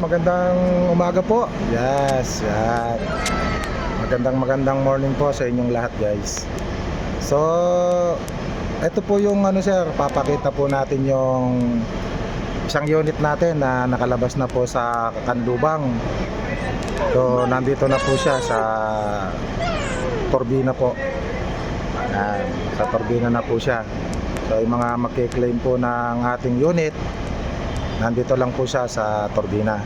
magandang umaga po. Yes, yan. Magandang magandang morning po sa inyong lahat guys. So, ito po yung ano sir, papakita po natin yung isang unit natin na nakalabas na po sa Kanlubang. So, nandito na po siya sa Torbina po. Yan, sa Torbina na po siya. So, yung mga magkiklaim po ng ating unit, nandito lang po siya sa Torbina.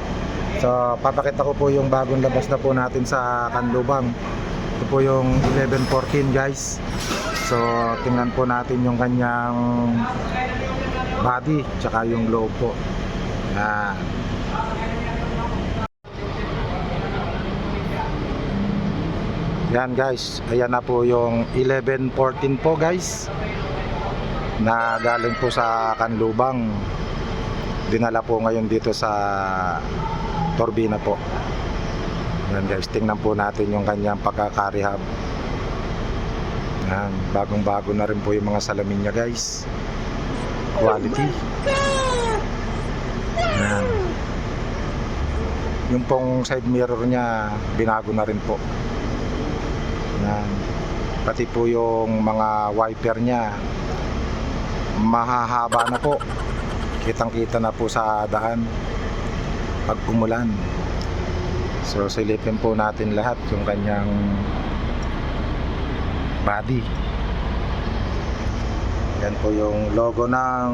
So, papakita ko po yung bagong labas na po natin sa Kanlubang. Ito po yung 1114 guys. So, tingnan po natin yung kanyang body tsaka yung loob po. Yan. Yan guys, ayan na po yung 1114 po guys na galing po sa Kanlubang dinala po ngayon dito sa Torbina po. Yan guys tingnan po natin yung kanyang pagkakarehab yan bagong bago na rin po yung mga salamin niya guys. Quality. Yan yung pong side mirror niya binago na rin po. Yan pati po yung mga wiper niya mahahaba na po kitang kita na po sa daan pag umulan. So silipin po natin lahat yung kanyang body. Yan po yung logo ng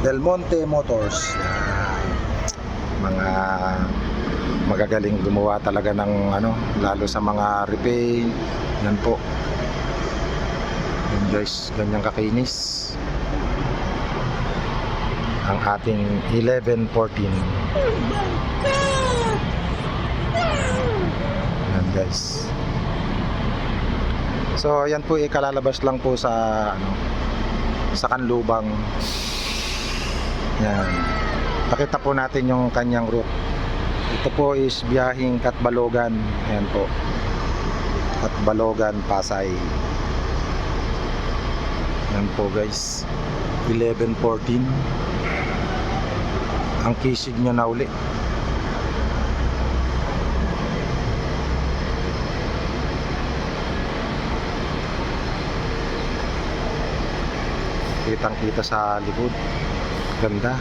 Del Monte Motors. Mga magagaling gumawa talaga ng ano lalo sa mga repaint yan po. Yan guys ganyang kakinis ang ating 1114 yan guys. So yan po ikalalabas lang po sa ano sa kanlubang. Yan pakita po natin yung kanyang route. Ito po is biyahing Katbalogan. Yan po. Katbalogan Pasay. Yan po guys. 1114 ang kisig niya na uli. Kitang kita sa likod. Ganda.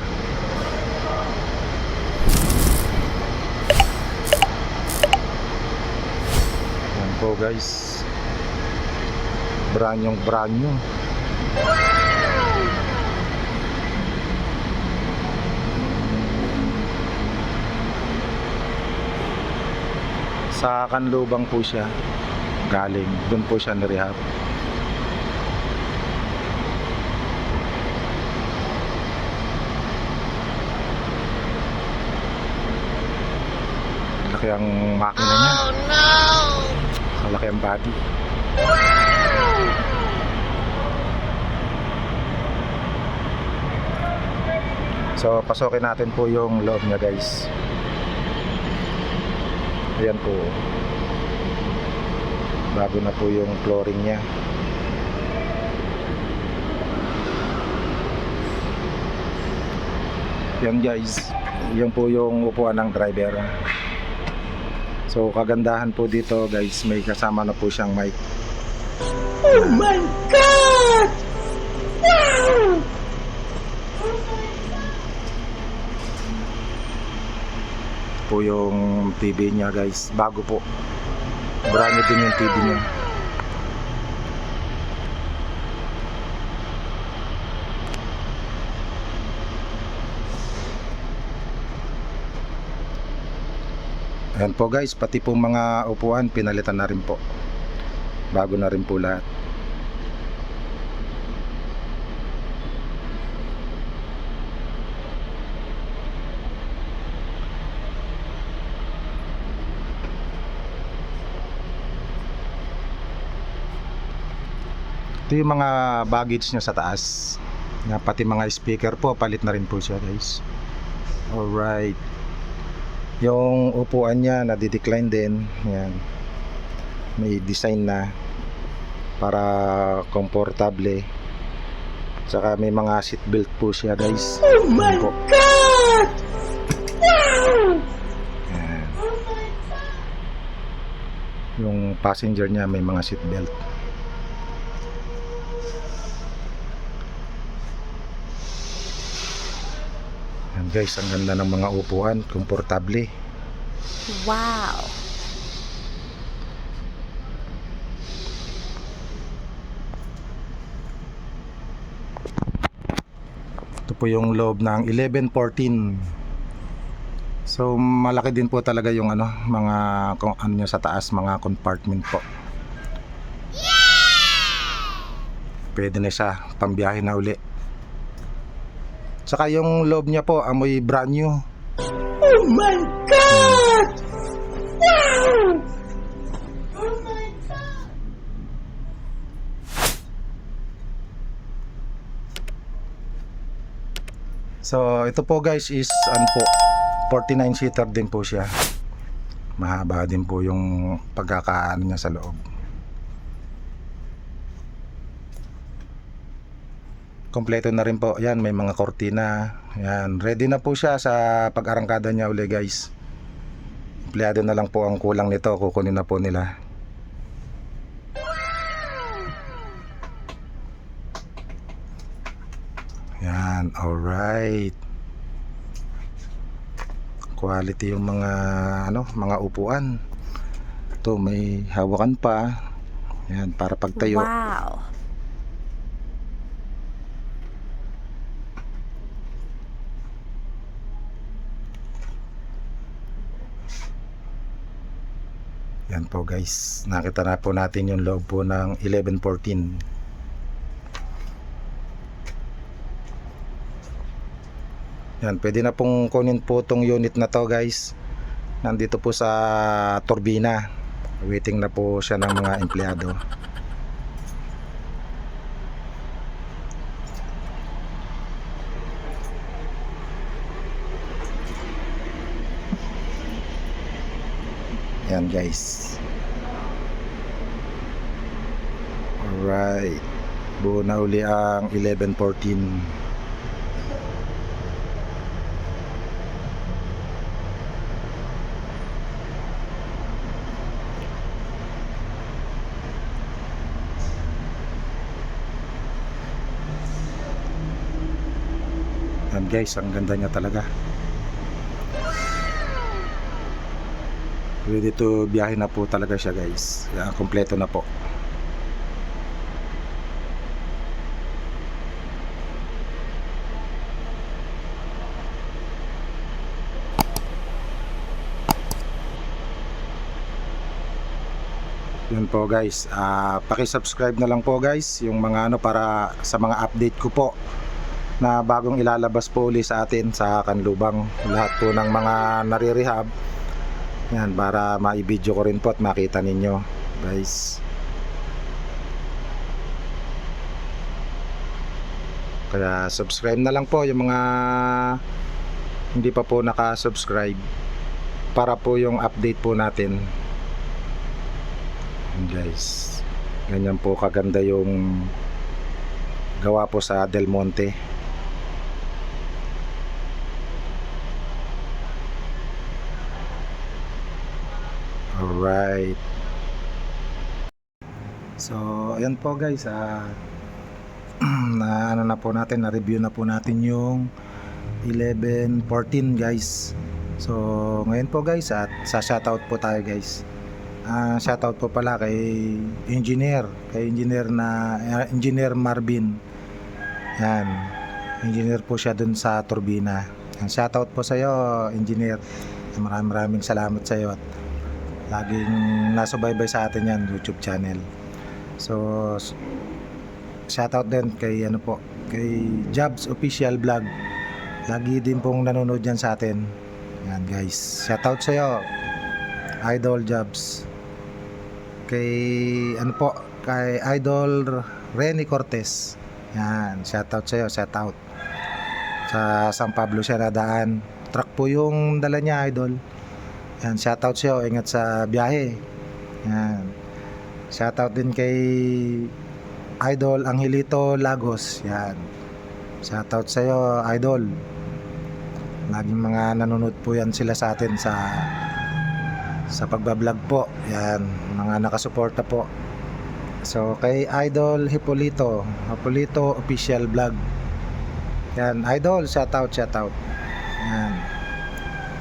Yan po guys. Branyong branyo sa Kanlubang po siya galing. Doon po siya nirehab. Laki ang makina niya. Oh no! malaki ang body. So pasokin natin po yung loob niya guys ayan po. Bago na po yung flooring niya. Yan guys. Yan po yung upuan ng driver. So kagandahan po dito guys. May kasama na po siyang mic. Oh my God! Wow! Po yung TV niya guys bago po brand din yung TV niya Ayan po guys, pati po mga upuan pinalitan na rin po. Bago na rin po lahat. Ito yung mga baggage nyo sa taas. Nga pati mga speaker po, palit na rin po siya guys. Alright. Yung upuan niya, nadidecline din. Yan. May design na para komportable. Tsaka may mga seatbelt po siya guys. Oh my Yan God! Wow! Yan. Yung passenger niya may mga seatbelt. belt. Yan guys, ang ganda ng mga upuan, komportable. Wow. Ito po yung loob ng 1114. So malaki din po talaga yung ano, mga kung ano niya sa taas, mga compartment po. Pwede na siya pambiyahe na uli. Saka yung loob niya po amoy brand new. Oh my God! Wow! So ito po guys is ano po 49 seater din po siya. Mahaba din po yung pagkakaano niya sa loob. Kompleto na rin po. Yan, may mga kortina. Yan, ready na po siya sa pag-arangkada niya uli guys. Empleyado na lang po ang kulang nito. Kukunin na po nila. Yan, alright. Quality yung mga ano, mga upuan. Ito may hawakan pa. Yan, para pagtayo. Wow. Yan po guys, nakita na po natin yung loob po ng 1114. Yan, pwede na pong kunin po tong unit na to guys. Nandito po sa turbina. Waiting na po siya ng mga empleyado. Yan guys. Alright. Buo na uli ang 1114. Yan guys, ang ganda niya talaga. Ready to biyahe na po talaga siya guys. Yan, kompleto na po. Yun po guys, Ah, paki-subscribe na lang po guys yung mga ano para sa mga update ko po na bagong ilalabas po uli sa atin sa Kanlubang lahat po ng mga narirehab yan para maibidyo ko rin po at makita ninyo guys. Kaya subscribe na lang po yung mga hindi pa po naka-subscribe para po yung update po natin. Guys. Ganyan po kaganda yung gawa po sa Del Monte Alright. So, ayan po guys. ah na ano na po natin, na-review na po natin yung 11.14 guys. So, ngayon po guys, at sa shoutout po tayo guys. Ah, shoutout po pala kay engineer, kay engineer na ah, engineer Marvin. Yan. Engineer po siya dun sa turbina. Shoutout po sa iyo, engineer. Maraming maraming salamat sa iyo at laging nasubaybay sa atin yan YouTube channel. So shoutout din kay ano po kay Jobs Official Vlog. Lagi din pong nanonood yan sa atin. Yan guys. Shoutout sa iyo Idol Jobs kay ano po kay Idol Renny Cortez yan shoutout sa iyo shoutout. Sa San Pablo siya nadaan. Truck po yung dala niya idol yan, shoutout sa'yo. Ingat sa biyahe. Yan. Shoutout din kay Idol Angelito Lagos. Yan. Shoutout sa'yo, Idol. Laging mga nanonood po yan sila sa atin sa sa pagbablog po. Yan, mga nakasuporta po. So, kay Idol Hipolito, Hipolito Official Vlog. Yan, Idol, shout out, shout out. Yan.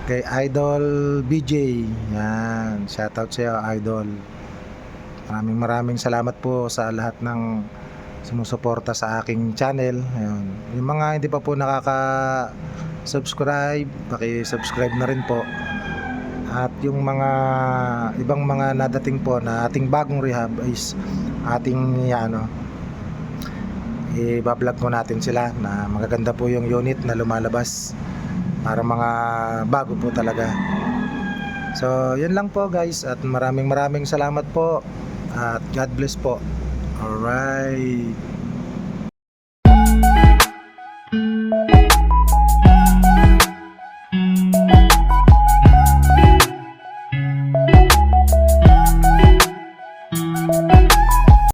Kay Idol BJ, yan, shout out sa iyo, Idol. Maraming maraming salamat po sa lahat ng sumusuporta sa aking channel. Ayun. Yung mga hindi pa po nakaka-subscribe, paki-subscribe na rin po. At yung mga ibang mga nadating po na ating bagong rehab is ating ano i-vlog ko natin sila na magaganda po yung unit na lumalabas para mga bago po talaga. So, yun lang po guys at maraming maraming salamat po at God bless po. Alright.